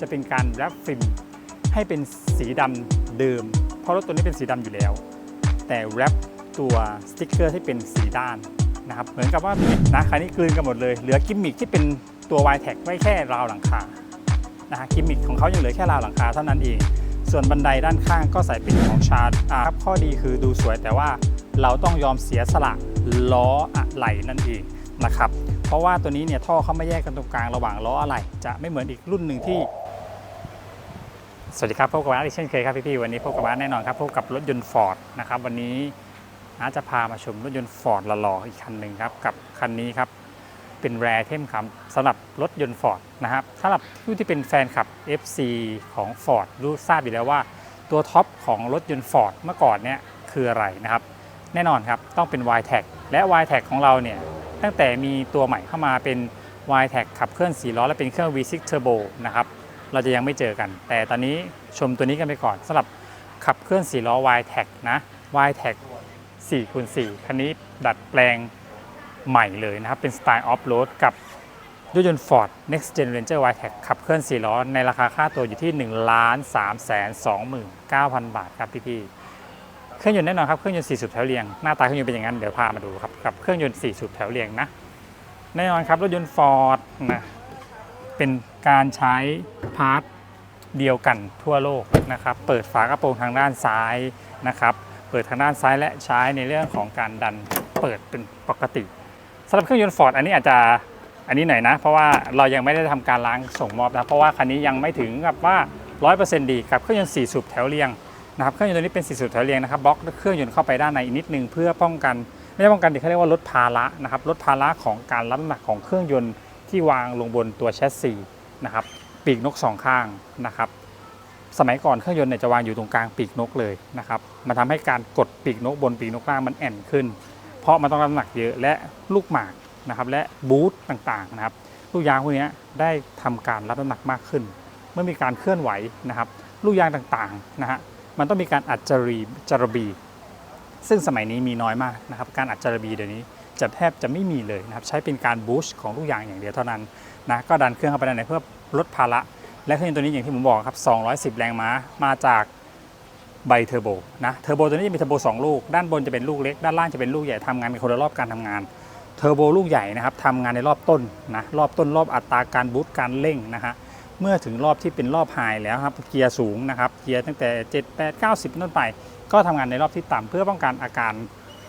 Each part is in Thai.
จะเป็นการแรปฟิล์มให้เป็นสีดำเดิม เพราะรถตัวนี้เป็นสีดำอยู่แล้ว แต่แรปตัวสติ๊กเกอร์ที่เป็นสีด้านนะครับเหมือนกับว่านะคันนี้กลืนกันหมดเลยเหลือกิมมิคที่เป็นตัว y t แท็กไว้แค่ราวหลังคานะฮะกิมมิคของเขายังเหลือแค่ราวหลังคาเท่านั้นเอง ส่วนบันไดด้านข้างก็ใส่เป็นของชาร์ดครับข้อดีคือดูสวยแต่ว่าเราต้องยอมเสียสละล้ออะไหล่นั่นเองนะครับเพราะว่าตัวนี้เนี่ยท่อเขาไม่แยกกันตรงกลางระหว่างล้ออะไหล่จะไม่เหมือนอีกรุ่นหนึ่งที่ สวัสดีครับพบกับอาร์ตอีกเช่นเคยครับพี่ๆวันนี้พบกับอาร์ตแน่นอนครับพบกับรถยนต์ฟอร์ดนะครับวันนี้อาร์ตจะพามาชมรถยนต์ฟอร์ดหล่อๆอีกคันหนึ่งครับกับคันนี้ครับเป็นแรเทมครับสำหรับรถยนต์ฟอร์ดนะครับสำหรับผู้ที่เป็นแฟนคลับ FC ของ Ford รู้ทราบอยู่แล้วว่าตัวท็อปของรถยนต์ฟอร์ดเมื่อก่อนเนี่ยคืออะไรนะครับแน่นอนครับต้องเป็น y t a g และ y t a g ของเราเนี่ยตั้งแต่มีตัวใหม่เข้ามาเป็น y t a g ขับเคลื่อน4ล้อและเป็นเครื่อง V6 Turbo นะครับ เราจะยังไม่เจอกัน แต่ตอนนี้ชมตัวนี้กันไปก่อนสำหรับขับเคลื่อน4ล้อ y t a g นะ y t a g 4คูณ4คันนี้ดัดแปลงใหม่เลยนะครับ เป็นสไตล์ออฟโรดกับรถยนต์ Ford Next Gen Ranger y t a g ขับเคลื่อน 4 ล้อ ในราคาค่าตัวอยู่ที่ 1 3 2 9 0 0 0 บาทครับพี่ๆเครื่องยนต์แน่นอนครับ เครื่องยนต์ 4 สูบแถวเรียง หน้าตาเครื่องยนต์เป็นอย่างนั้น เดี๋ยวพามาดูครับกับเครื่องยนต์ 4 สูบแถวเรียงนะ แน่นอนครับ รถยนต์ Ford นะ เป็นการใช้พาร์ทเดียวกันทั่วโลกนะครับ เปิดฝากระโปรงทางด้านซ้ายนะครับ เปิดทางด้านซ้ายและใช้ในเรื่องของการดันเปิดเป็นปกติสำหรับเครื่องยนต์ฟอร์ดอันนี้อาจจะอันนี้หน่อยนะ เพราะว่าเรายังไม่ได้ทำการล้างส่งมอบนะเพราะว่าคันนี้ยังไม่ถึงกับว่า 100%ดีกับเครื่องยนต์4สูบแถวเรียงนะครับเครื่องยนต์ตัวนี้เป็น4สูบแถวเรียงนะครับบล็อกเครื่องยนต์เข้าไปด้านในอีกนิดนึงเพื่อป้องกันไม่ใช่ป้องกันดิเขาเรียกว่าลดภาระนะครับลดภาระของการรับน้ำหนักของเครื่องยนต์ที่วางลงบนตัวแชสซี นะครับปีกนกสองข้างนะครับสมัยก่อนเครื่องยนต์เนี่ยจะวางอยู่ตรงกลางปีกนกเลยนะครับมันทำให้การกดปีกนกบนปีกนกล่างมันแอนขึ้น เพราะมันต้องรับน้ำหนักเยอะและลูกหมากนะครับและบูทต่างๆนะครับลูกยางพวกนี้ได้ทำการรับน้ำหนักมากขึ้น เมื่อมีการเคลื่อนไหวนะครับลูกยางต่างๆนะฮะมันต้องมีการอัดจรีจรบี ซึ่งสมัยนี้มีน้อยมากนะครับการอัดจรบีเดี๋ยวนี้ จะแทบจะไม่มีเลยนะครับใช้เป็นการบูชของลูกยางอย่างเดียวเท่านั้นนะก็ดันเครื่องเข้าไปด้านในเพื่อลดภาระและเครื่องยนต์ตัวนี้อย่างที่ผมบอกครับ 210 แรงม้ามาจากไบเทอร์โบนะเทอร์โบตัวนี้จะมีเทอร์โบ2ลูก ด้านบนจะเป็นลูกเล็ก ด้านล่างจะเป็นลูกใหญ่ทำงานเป็นคนละรอบการทำงานเทอร์โบลูกใหญ่นะครับทำงานในรอบต้นนะรอบต้นรอบอัตราการบูตการเร่งนะฮะเมื่อถึงรอบที่เป็นรอบไฮแล้วครับเกียร์สูงนะครับเกียร์ตั้งแต่ 7 8 9 0 ต้นไป ก็ทำงานในรอบที่ต่ำเพื่อป้องกันอาการ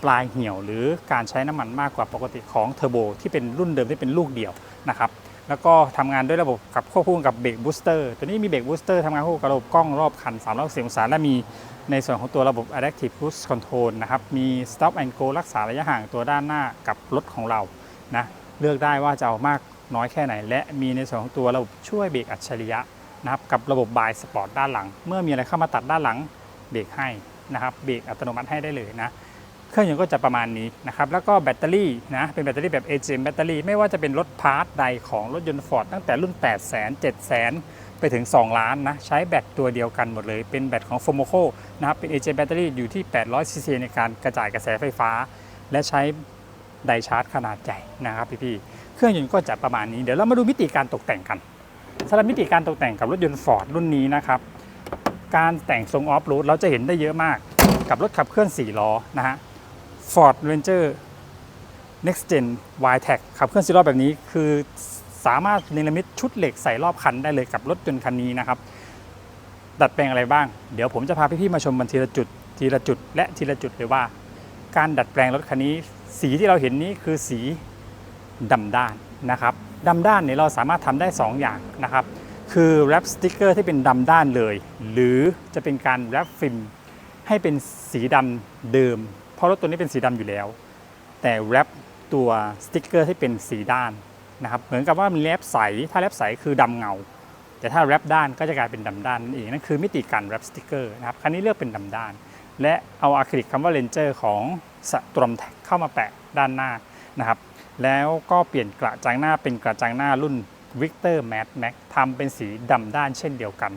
ปลายเหี่ยว หรือการใช้น้ำมันมากกว่าปกติของเทอร์โบที่เป็นรุ่นเดิมที่เป็นลูกเดียวนะครับแล้วก็ทำงานด้วยระบบกับควบคู่กับเบรกบูสเตอร์ตัวนี้มีเบรกบูสเตอร์ทำงานควบคู่กับระบบกล้องรอบคัน 360องศาและมีในส่วนของตัวระบบ Adaptive Cruise Control นะครับ มี Stop and Go รักษาระยะห่างตัวด้านหน้ากับรถของเรานะเลือกได้ว่าจะเอามากน้อยแค่ไหน และมีในส่วนของตัวระบบช่วยเบรกอัจฉริยะนะครับกับระบบบายสปอร์ตด้านหลัง เมื่อมีอะไรเข้ามาตัดด้านหลังเบรกให้นะครับเบรกอัตโนมัติให้ได้เลยนะ เครื่องยนต์ก็จะประมาณนี้นะครับ แล้วก็แบตเตอรี่นะ เป็นแบตเตอรี่แบบ AGM แบตเตอรี่ไม่ว่าจะเป็นรถพาร์ทใดของรถยนต์ Ford ตั้งแต่รุ่น 8 0 0 0 0 7 0 0 0 0 ไปถึง 2 ล้านนะ ใช้แบตตัวเดียวกันหมดเลย เป็นแบตของ f o m o c o นะครับ เป็น AGM แบตเตอรี่อยู่ที่ 800 ซีซีในการกระจายกระแสไฟฟ้า และใช้ไดชาร์จขนาดใหญ่นะครับพี่ๆ เครื่องยนต์ก็จะประมาณนี้ เดี๋ยวเรามาดูมิติการตกแต่งกันสำหรับมิติการตกแต่งกับรถยนต์ Ford รุ่นนี้นะครับการแต่งทรงออฟโรดเราจะเห็นได้เยอะมากกับรถขับเคลื่อน4ล้อนะฮะ Ford Ranger Next Gen y t a g ขับเคลื่อนซีล้อแบบนี้คือสามารถเนรมิตชุดเหล็กใส่รอบคันได้เลยกับรถยนต์คันนี้นะครับ ดัดแปลงอะไรบ้าง เดี๋ยวผมจะพาพี่ๆมาชมมันทีละจุด ทีละจุด และทีละจุดเลยว่า การดัดแปลงรถคันนี้ สีที่เราเห็นนี้คือสีดำด้านนะครับดำด้านเนี่ยเราสามารถทำได้ 2 อย่างนะครับ คือแรปสติกเกอร์ที่เป็นดำด้านเลย หรือจะเป็นการแรปฟิล์มให้เป็นสีดำเดิม เพราะรถตัวนี้เป็นสีดำอยู่แล้ว แต่แรปตัวสติกเกอร์ให้เป็นสีด้านนะครับเหมือนกับว่ามันแรปใสถ้าแรปใสคือดำเงา แต่ถ้าแรปด้านก็จะกลายเป็นดำด้านนั่นเองนั่นคือมิติการแรปสติกเกอร์นะครับคันนี้เลือกเป็นดำด้าน และเอาอะคริลิกคำว่าเลนเจอร์ของสตรอมแท็กเข้ามาแปะด้านหน้านะครับแล้วก็เปลี่ยนกระจังหน้าเป็นกระจังหน้ารุ่น Victor Mad Max ทำเป็นสีดำด้านเช่นเดียวกัน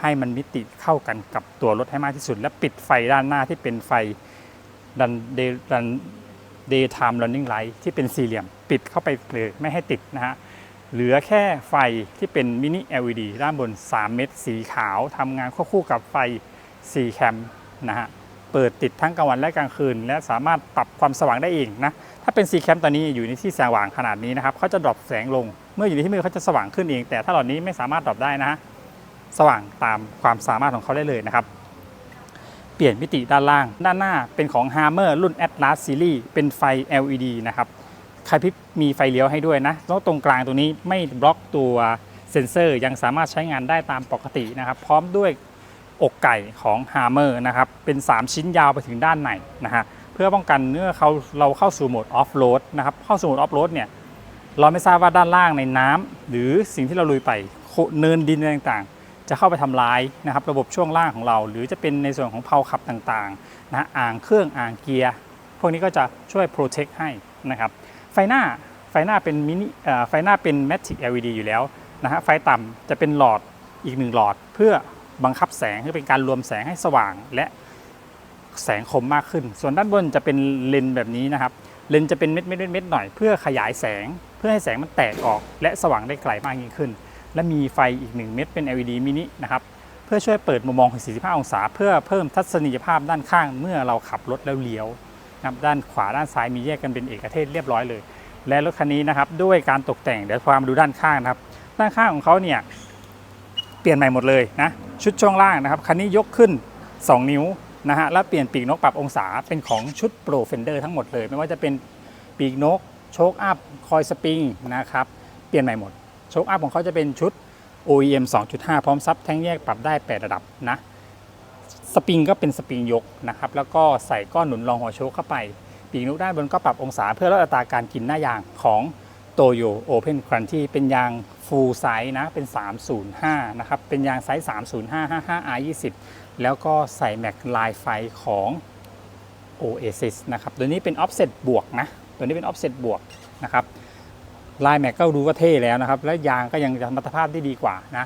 ให้มันมิติเข้ากันกับตัวรถให้มากที่สุด และปิดไฟด้านหน้าที่เป็นไฟ ดันเดดัน daytime running light ที่เป็นสี่เหลี่ยม ปิดเข้าไปเลยไม่ให้ติดนะฮะเหลือแค่ไฟที่เป็นมินิ LED ด้านบน 3 เม็ดสีขาวทำงานควบคู่กับไฟ 4 แคมนะฮะเปิดติดทั้งกลางวันและกลางคืน และสามารถปรับความสว่างได้เองนะถ้าเป็น 4 แคมตอนนี้อยู่ในที่สว่างขนาดนี้นะครับเขาจะดรอปแสงลง เมื่ออยู่ในที่มืดเขาจะสว่างขึ้นเอง แต่ถ้าหล่านี้ไม่สามารถดรอปได้นะฮะสว่างตามความสามารถของเขาได้เลยนะครับ ปลี่ยนมิติด้านล่าง ด้านหน้าเป็นของ Hammer รุ่น Atlas Series เป็นไฟ LED นะครับใครพิบมีไฟเลี้ยวให้ด้วยนะ แล้วตรงกลางตรงนี้ไม่บล็อกตัวเซ็นเซอร์ยังสามารถใช้งานได้ตามปกตินะครับ พร้อมด้วยอกไก่ของ Hammer นะครับ เป็น 3 ชิ้นยาวไปถึงด้านในนะฮะ เพื่อป้องกันเมื่อเขาเราเข้าสู่โหมดออฟโรดนะครับ เข้าสู่โหมดออฟโรดเนี่ย เราไม่ทราบว่าด้านล่างในน้ำหรือสิ่งที่เราลุยไปโคเนินดินต่างๆ จะเข้าไปทำลายนะครับระบบช่วงล่างของเรา หรือจะเป็นในส่วนของเพลาขับต่างๆนะอ่างเครื่องอ่างเกียร์พวกนี้ก็จะช่วยโปรเทคให้นะครับไฟหน้าไฟหน้าเป็นมินิเออไฟหน้าเป็น Matic LED อยู่แล้วนะฮะไฟต่ำจะเป็นหลอดอีกหนึ่งหลอด เพื่อบังคับแสงเพื่อเป็นการรวมแสงให้สว่างและแสงคมมากขึ้น ส่วนด้านบนจะเป็นเลนแบบนี้นะครับ เลนจะเป็นเม็ดเม็ดเม็ดเม็ดหน่อยเพื่อขยายแสง เพื่อให้แสงมันแตกออกและสว่างได้ไกลมากยิ่งขึ้น และมีไฟอีก 1 เม็ดเป็น LED มินินะครับเพื่อช่วยเปิดมุมมองถึง45 องศา เพื่อเพิ่มทัศนียภาพด้านข้างเมื่อเราขับรถแล้วเลี้ยวนะครับด้านขวาด้านซ้ายมีแยกกันเป็นเอกเทศเรียบร้อยเลย และรถคันนี้นะครับด้วยการตกแต่งเดี๋ยวพามดูด้านข้างนะครับ ด้านข้างของเขาเนี่ยเปลี่ยนใหม่หมดเลยนะชุดช่วงล่างนะครับคันนี้ยกขึ้น 2 นิ้วนะฮะแล้วเปลี่ยนปีกนกปรับองศาเป็นของชุดโปรเฟนเดอร์ทั้งหมดเลย ไม่ว่าจะเป็นปีกนกโชคอัพคอยสปริงนะครับเปลี่ยนใหม่หมด โชคอัพของเขาจะเป็นชุด OEM 2.5 พร้อมซับแท่งแยกปรับได้ 8 ระดับนะ สปริงก็เป็นสปริงยกนะครับ แล้วก็ใส่ก้อนหนุนรองหัวโชคเข้าไป ปีกนกด้านบนก็ปรับองศาเพื่อลดอัตราการกินหน้ายางของโตโยโอเพนครันที่เป็นยางฟูลไซส์นะ เป็น 305 นะครับ เป็นยางไซส์ 305 55 R 20 แล้วก็ใส่แม็กลายไฟของ Oasis นะครับ ตัวนี้เป็น offset บวกนะ ตัวนี้เป็น offset บวกนะครับ ลายแม็กก็ดูว่าเท่แล้วนะครับ และยางก็ยังสมรรภาพได้ดีกว่านะ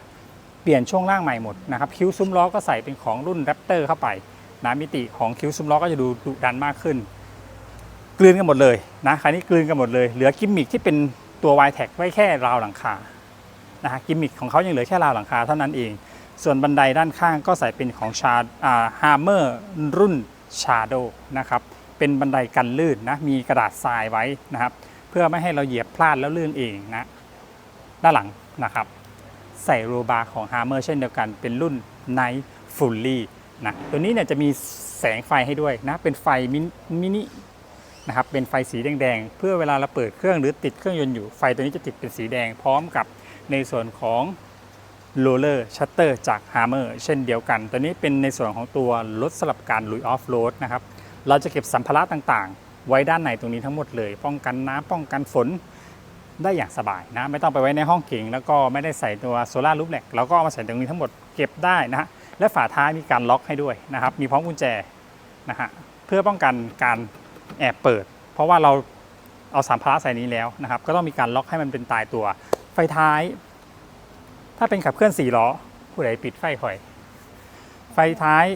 เปลี่ยนช่วงล่างใหม่หมดนะครับ คิ้วซุ้มล้อก็ใส่เป็นของรุ่น Raptor เข้าไปนะมิติของคิ้วซุ้มล้อก็จะดูดุดันมากขึ้น กลืนกันหมดเลยนะคันนี้กลืนกันหมดเลย เหลือกิมมิคที่เป็นตัว y t e c ไว้แค่ราวหลังคานะฮะกิมมิคของเขายังเหลือแค่ราวหลังคาเท่านั้นเอง ส่วนบันไดด้านข้างก็ใส่เป็นของชาอ่าฮาร์เมอร์รุ่นชาโดนะครับเป็นบันไดกันลื่นนะมีกระดาษทรายไว้นะครับ พื่อไม่ให้เราเหยียบพลาดแล้วลื่นเองนะด้านหลังนะครับ ใส่โรบาร์ของ Hammer เช่นเดียวกันเป็นรุ่น Night Fully นะตัวนี้เนี่ยจะมีแสงไฟให้ด้วยนะเป็นไฟมินมินินะครับเป็นไฟสีแดงๆ เพื่อเวลาเราเปิดเครื่องหรือติดเครื่องยนต์อยู่ไฟตัวนี้จะติดเป็นสีแดงพร้อมกับในส่วนของโรลเลอร์ชัตเตอร์จาก Hammer เช่นเดียวกัน ตัวนี้เป็นในส่วนของตัวรถสลับการลุยออฟโรดนะครับเราจะเก็บสัมภาระต่างๆ ไว้ด้านในตรงนี้ทั้งหมดเลย ป้องกันน้ำป้องกันฝนได้อย่างสบายนะ ไม่ต้องไปไว้ในห้องเก่งแล้วก็ไม่ได้ใส่ตัวโซลารูปแหลกเราก็เอามาใส่ตรงนี้ทั้งหมดเก็บได้นะฮะและฝาท้ายมีการล็อกให้ด้วยนะครับ มีพร้อมกุญแจนะฮะเพื่อป้องกันการแอบเปิด เพราะว่าเราเอาสัมภาระใส่นี้แล้วนะครับ ก็ต้องมีการล็อกให้มันเป็นตายตัว ไฟท้าย ถ้าเป็นขับเคลื่อน4ล้อผู้ใดปิดไฟคอย ไฟท้าย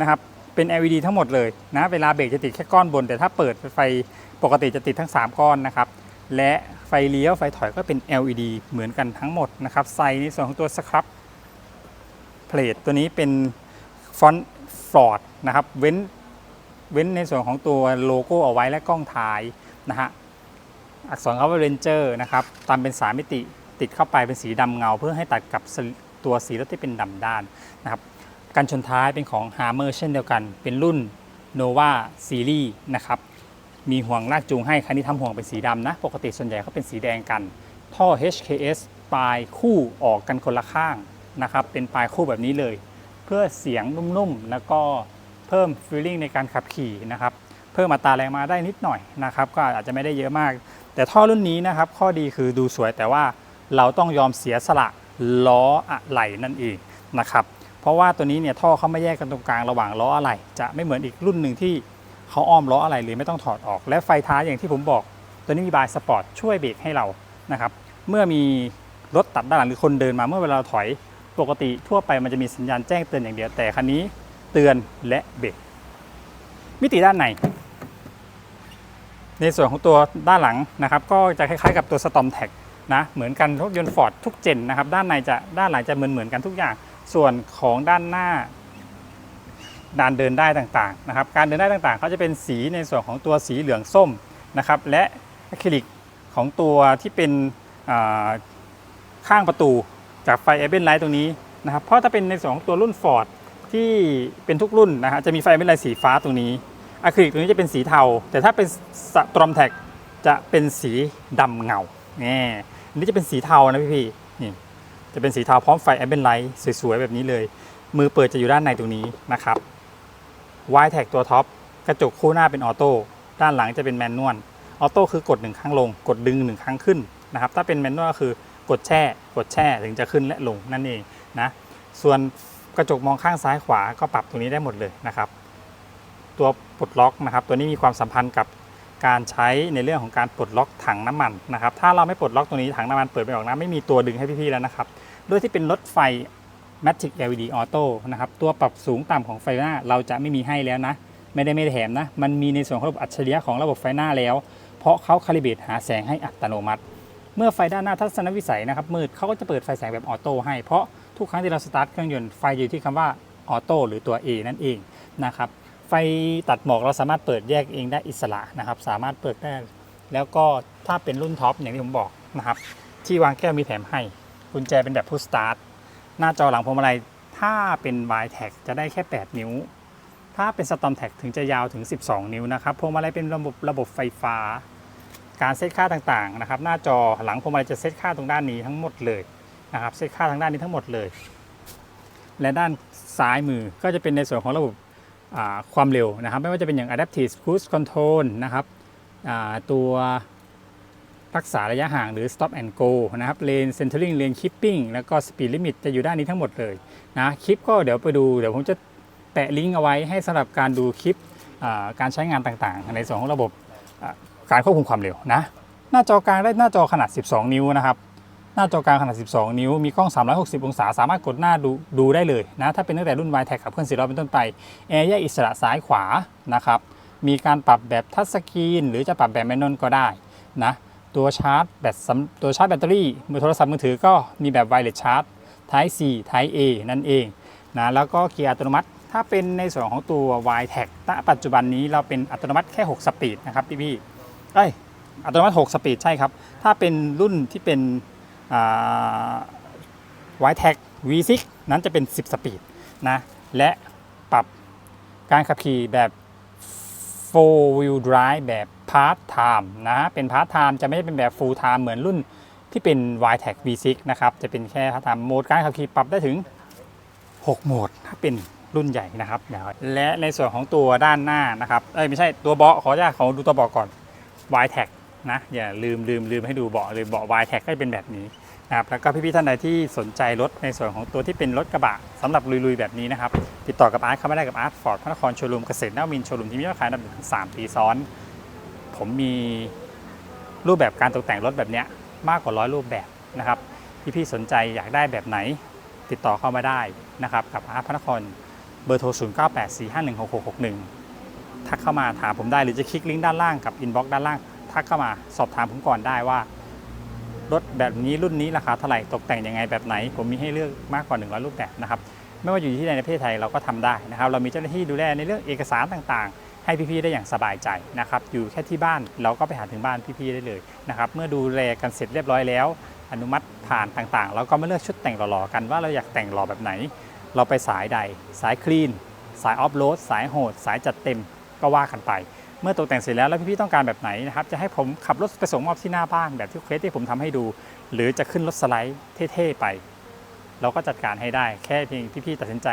นะครับ เป็น LED ทั้งหมดเลยนะเวลาเบรกจะติดแค่ก้อนบน แต่ถ้าเปิดไฟปกติจะติดทั้ง 3 ก้อนนะครับและไฟเลี้ยวไฟถอยก็เป็น LED เหมือนกันทั้งหมดนะครับใส่ในส่วนของตัวสครับเพลทตัวนี้เป็นฟอนต์ฟลอร์ดนะครับเว้นเว้นในส่วนของตัวโลโก้เอาไว้และกล้องท้ายนะฮะอักษรคำว่า Ranger นะครับตามเป็นสามมิติติดเข้าไปเป็นสีดำเงา เพื่อให้ตัดกับตัวสีรถที่เป็นดำด้านนะครับ กันชนท้ายเป็นของ Hammer เช่นเดียวกัน เป็นรุ่น Nova Series นะครับมีห่วงลากจูงให้คันนี้ทำห่วงเป็นสีดำนะ ปกติส่วนใหญ่เขาเป็นสีแดงกัน ท่อ HKS ปลายคู่ออกกันคนละข้างนะครับ เป็นปลายคู่แบบนี้เลย เพื่อเสียงนุ่มๆ แล้วก็เพิ่มฟีลลิ่งในการขับขี่นะครับ เพิ่มอัตราแรงมาได้นิดหน่อยนะครับ ก็อาจจะไม่ได้เยอะมาก แต่ท่อรุ่นนี้นะครับ ข้อดีคือดูสวยแต่ว่าเราต้องยอมเสียสละล้ออะไหล่นั่นเองนะครับ ราะว่าตัวนี้เนี่ยท่อเขาไม่แยกกันตรงกลางระหว่างล้ออะไหล่จะไม่เหมือนอีกรุ่นหนึ่งที่เขาอ้อมล้ออะไหล่เลยไม่ต้องถอดออก และไฟท้ายอย่างที่ผมบอก ตัวนี้มีบายสปอร์ตช่วยเบรกให้เรานะครับเมื่อมีรถตัดด้านหลังหรือคนเดินมาเมื่อเวลาถอยปกติทั่วไปมันจะมีสัญญาณแจ้งเตือนอย่างเดียวแต่คันนี้เตือนและเบรกมิติด้านในในส่วนของตัวด้านหลังนะครับ ก็จะคล้ายๆกับตัว Storm Tag นะเหมือนกันรถยนต์ฟอร์ดทุกเจนนะครับ ด้านในจะด้านหลังจะเหมือนเหมือนกันทุกอย่าง ส่วนของด้านหน้าด้านเดินได้ต่างๆนะครับการเดินได้ต่างๆเขาจะเป็นสีในส่วนของตัวสีเหลืองส้มนะครับและอะคริลิกของตัวที่เป็นข้างประตูจากไฟเอเบนไลท์ตรงนี้นะครับเพราะถ้าเป็นในส่วนของตัวรุ่น Ford ที่เป็นทุกรุ่นนะฮะจะมีไฟเอเบนไลท์สีฟ้าตรงนี้อะคริลิกตรงนี้จะเป็นสีเทา แต่ถ้าเป็นสตรอมแท็กจะเป็นสีดำเงาเนี่อันนี้จะเป็นสีเทานะพี่พี่ จะเป็นสีเทาพร้อมไฟเอมเบนไลท์สวยๆ แบบนี้เลย มือเปิดจะอยู่ด้านในตรงนี้นะครับวายแท็กตัวท็อปกระจกคู่หน้าเป็นออโต้ด้านหลังจะเป็นแมนนวลออโต้คือกดหนึ่งครั้งลง กดดึงหนึ่งครั้งขึ้นนะครับถ้าเป็นแมนนวลก็คือกดแช่ กดแช่ถึงจะขึ้นและลงนั่นเองนะส่วนกระจกมองข้างซ้ายขวาก็ปรับตรงนี้ได้หมดเลยนะครับตัวปลดล็อกนะครับตัวนี้มีความสัมพันธ์กับการใช้ในเรื่องของการปลดล็อกถังน้ำมันนะครับถ้าเราไม่ปลดล็อกตรงนี้ถังน้ำมันเปิดไปออกน้ำไม่มีตัวดึงให้พี่ๆแล้วนะครับ ด้วยที่เป็นรถไฟ Matic LED Auto นะครับ ตัวปรับสูงต่ำของไฟหน้าเราจะไม่มีให้แล้วนะ ไม่ได้ไม่แถมนะ มันมีในส่วนของระบบอัจฉริยะของระบบไฟหน้าแล้ว เพราะเขาคาลิเบตหาแสงให้อัตโนมัติ เมื่อไฟด้านหน้าทัศนวิสัยนะครับมืดเขาก็จะเปิดไฟแสงแบบออโต้ให้ เพราะทุกครั้งที่เราสตาร์ทเครื่องยนต์ไฟอยู่ที่คำว่าออโต้หรือตัว A นั่นเองนะครับไฟตัดหมอกเราสามารถเปิดแยกเองได้อิสระนะครับ สามารถเปิดได้ แล้วก็ถ้าเป็นรุ่นท็อปอย่างที่ผมบอกนะครับ ที่วางแก้วมีแถมให้ กุญแจเป็นแบบพุชสตาร์ทหน้าจอหลังพวงมาลัยถ้าเป็น y t a g จะได้แค่ 8 นิ้ว ถ้าเป็น Storm Tag ถึงจะยาวถึง 12 นิ้วนะครับพวงมาลัยเป็นระบบระบบไฟฟ้า การเซตค่าต่างๆนะครับ หน้าจอหลังพวงมาลัยจะเซตค่าตรงด้านนี้ทั้งหมดเลยนะครับเซตค่าทางด้านนี้ทั้งหมดเลย และด้านซ้ายมือก็จะเป็นในส่วนของระบบความเร็วนะครับ ไม่ว่าจะเป็นอย่าง Adaptive Cruise Control นะครับตัว รักษาระยะห่างหรือ stop and go นะครับ lane centering lane keeping แล้วก็ speed limit จะอยู่ด้านนี้ทั้งหมดเลยนะคลิปก็เดี๋ยวไปดูเดี๋ยวผมจะแปะลิงก์เอาไว้ให้สำหรับการดูคลิปการใช้งานต่างๆ ในส่วนของระบบการควบคุมความเร็วนะหน้าจอกลางได้หน้าจอขนาด 12 นิ้วนะครับหน้าจอกลางขนาด 12 นิ้ว มีกล้อง 360 องศา สามารถกดหน้าดูดูได้เลยนะ ถ้าเป็นตั้งแต่รุ่น y t a g ขับเคลื่อน4ล้อเป็นต้นไป แอร์แยกอิสระซ้ายขวานะครับ มีการปรับแบบทัชสกรีน หรือจะปรับแบบแมนนวลก็ได้นะ ตัวชาร์จแบตสำตัวชาร์จแบตเตอรี่มือโทรศัพท์มือถือก็มีแบบไวเลสชาร์จ Type C Type A นั่นเองนะแล้วก็เกียร์อัตโนมัติ ถ้าเป็นในส่วนของตัว y t a g ณปัจจุบันนี้เราเป็นอัตโนมัติแค่ 6 สปีดนะครับพี่พี่เอ้ยอัตโนมัติ 6 สปีดใช่ครับ ถ้าเป็นรุ่นที่เป็นวายแท็ก V6 นั้นจะเป็น 10 สปีดนะและปรับการขับขี่แบบ four wheel drive แบบ part time นะเป็น part time จะไม่ได้เป็นแบบ full time เหมือนรุ่นที่เป็น y t a g V6 นะครับ จะเป็นแค่ part time โหมดการขับขี่ปรับได้ถึง 6 โหมดถ้าเป็นรุ่นใหญ่นะครับเดี๋ยวและในส่วนของตัวด้านหน้านะครับ เอ้ยไม่ใช่ตัวเบาะขออนุญาตขอดูตัวเบาะก่อน y t a g นะอย่าลืมลืมลืมให้ดูเบาะเลยเบาะ y t a g ก็เป็นแบบนี้ นะครับแล้วก็พี่ๆท่านใดที่สนใจรถในส่วนของตัวที่เป็นรถกระบะสำหรับลุยๆแบบนี้นะครับติดต่อกับอาร์ตเข้ามาได้กับอาร์ตฟอร์ดพระนครโชว์รูมเกษตรนวมินโชว์รูมที่มียอดขายอันดับหนึ่งสามปีซ้อน ผมมีรูปแบบการตกแต่งรถแบบนี้มากกว่าร้อยรูปแบบนะครับพี่ๆสนใจอยากได้แบบไหน ติดต่อเข้ามาได้นะครับกับอาร์ตพระนครเบอร์โทร 0 9 8 4 5 1 6 6 6 1 ทักเข้ามาถามผมได้หรือจะคลิกลิงก์ด้านล่างกับอินบ็อกซ์ด้านล่าง ทักเข้ามาสอบถามผมก่อนได้ว่า รถแบบนี้รุ่นนี้ราคาเท่าไหร่ตกแต่งยังไงแบบไหน ผมมีให้เลือกมากกว่า 100 รูปแบบนะครับไม่ว่าอยู่ที่ใดในประเทศไทยเราก็ทำได้นะครับ เรามีเจ้าหน้าที่ดูแลในเรื่องเอกสารต่างๆ ให้พี่ๆได้อย่างสบายใจนะครับ อยู่แค่ที่บ้านเราก็ไปหาถึงบ้านพี่ๆได้เลยนะครับ เมื่อดูแลกันเสร็จเรียบร้อยแล้ว อนุมัติผ่านต่างๆ เราก็มาเลือกชุดแต่งหล่อๆกันว่าเราอยากแต่งหล่อแบบไหน เราไปสายใด สายคลีน สายออฟโรด สายโหด สายจัดเต็มก็ว่ากันไป เมื่อตกแต่งเสร็จแล้วแล้วพี่ๆต้องการแบบไหนนะครับจะให้ผมขับรถไปส่งมอบที่หน้าบ้านแบบที่เคสที่ผมทำให้ดู หรือจะขึ้นรถสไลด์เท่ๆไป เราก็จัดการให้ได้แค่เพียงพี่ๆตัดสินใจ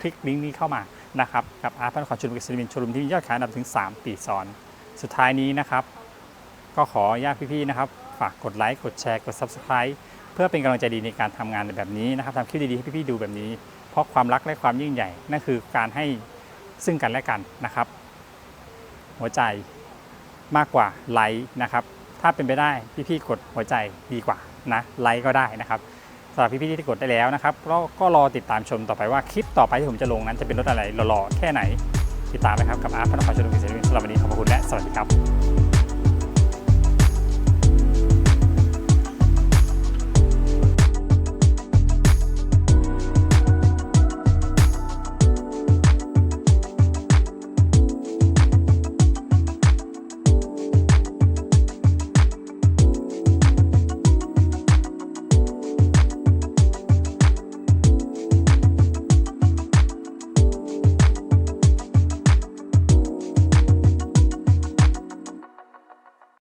คลิกลิงก์นี้เข้ามานะครับกับอาร์ตพันขอชุนกิจมินชลุมที่มียอดขายอันดับถึง 3 ปีซ้อน สุดท้ายนี้นะครับ ก็ขอญาตพี่ๆนะครับฝากกดไลค์กดแชร์กด Subscribe เพื่อเป็นกำลังใจดีในการทำงานแบบนี้นะครับทำคลิปดีๆให้พี่ๆดูแบบนี้ เพราะความรักและความยิ่งใหญ่นั่นคือการให้ซึ่งกันและกันนะครับ หัวใจมากกว่าไลค์นะครับ ถ้าเป็นไปได้พี่ๆกดหัวใจดีกว่านะไลค์ก็ได้นะครับสำหรับพี่ๆที่กดได้แล้วนะครับก็ก็รอติดตามชมต่อไปว่าคลิปต่อไปที่ผมจะลงนั้นจะเป็นรถอะไรหล่อๆแค่ไหนติดตามนะครับกับอาร์ตพนักงานชลุกิจเสรีสำหรับวันนี้ขอบพระคุณและสวัสดีครับ